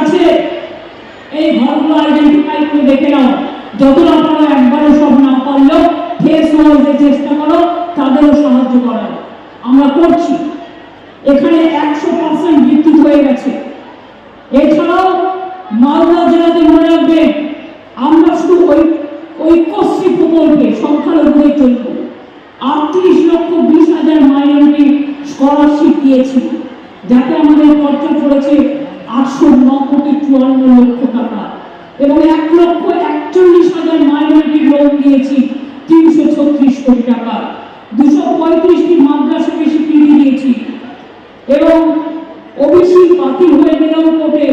আছে। এই ঘরগুলো আইডেন্টিফাই করে দেখে নাও। যতটা পারো একবারে সব না পারলেও ফেস ওয়াইজে চেষ্টা করো, তাদেরও সাহায্য করার। আমরা করছি। এখানে একশো পার্সেন্ট বিদ্যুৎ হয়ে গেছে। এছাড়াও মালদা জেলাতে মনে রাখবেন আমরা শুধু ওই ঐক্যশ্রী প্রকল্পে সংখ্যালঘুদের জন্য আটত্রিশ লক্ষ বিশ হাজার মাইনরিটি স্কলারশিপ দিয়েছি যাতে আমাদের খরচা পড়েছে আটশো ন কোটি চুয়ান্ন লক্ষ টাকা এবং এক লক্ষ একচল্লিশ হাজার মাইনরিটি লোন দিয়েছি, তিনশো ছত্রিশ কোটি টাকা। দুশো পঁয়ত্রিশটি মাদ্রাসাকে স্বীকৃতি দিয়েছি। এবং ওবিসি বাতিল হয়ে গেলেও কোর্টে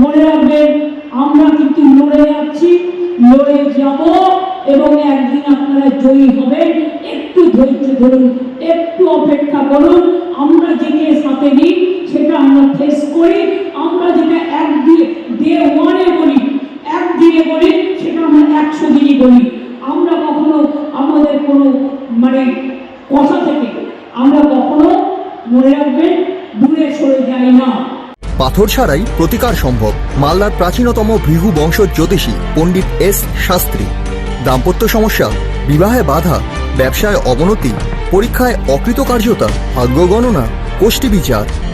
মনে রাখবেন, আমরা কিন্তু লড়ে যাচ্ছি, লড়ে যাব এবং একদিন আপনারা জয়ী হবেন। একটু ধৈর্য ধরুন, একটু অপেক্ষা করুন, আমরা যেটা সাথে নিই সেটা আমরা ফেস করি আমরা যেটা এক দিয়ে ডে ওয়ানে বলি একদিনে বলি সেটা আমরা একশো দিনই বলি, আমরা কখনো আমাদের কোনো মানে কথা থেকে আমরা কখনো মনে রাখবেন দূরে সরে যাই না। পাথর ছাড়াই প্রতিকার সম্ভব। মালদার প্রাচীনতম ভৃহু বংশ জ্যোতিষী পণ্ডিত এস শাস্ত্রী। দাম্পত্য সমস্যা, বিবাহে বাধা, ব্যবসায় অবনতি, পরীক্ষায় অকৃতকার্যতা, ভাগ্য গণনা, কোষ্ঠী বিচার।